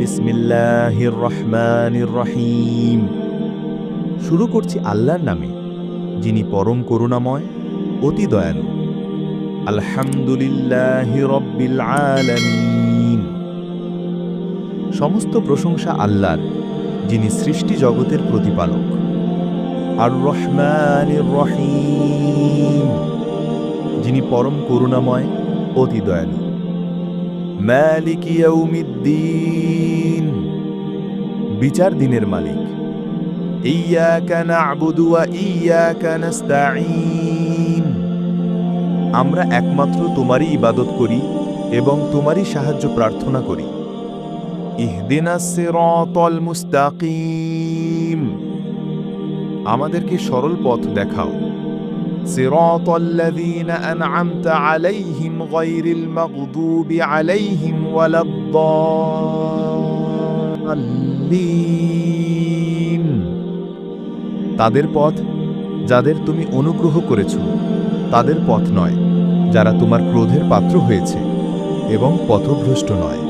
বিসমিল্লাহির রহমানির রহিম। শুরু করছি আল্লাহর নামে, যিনি পরম করুণাময়, অতি দয়ালু। আলহামদুলিল্লাহি রব্বিল আলামিন। সমস্ত প্রশংসা আল্লাহর, যিনি সৃষ্টি জগতের প্রতিপালক। আর রহমানির রহিম। যিনি পরম করুণাময়, অতি দয়ালু। মালিক ইয়াউমিদ্দিন। বিচার দিনের মালিক। ইয়াকা না'বুদু ওয়া ইয়াকা নাস্তাঈন। আমরা একমাত্র তোমারই ইবাদত করি এবং তোমারই সাহায্য প্রার্থনা করি। ইহদিনাস সিরাতাল মুস্তাকিম। আমাদেরকে সরল পথ দেখাও। صراط الذين أنعمت عليهم غير المغضوب عليهم ولا الضالين তাদের পথ যাদের তুমি অনুগ্রহ করেছ তাদের পথ নয় যারা তোমার ক্রোধের পাত্র হয়েছে এবং পথভ্রষ্ট নয়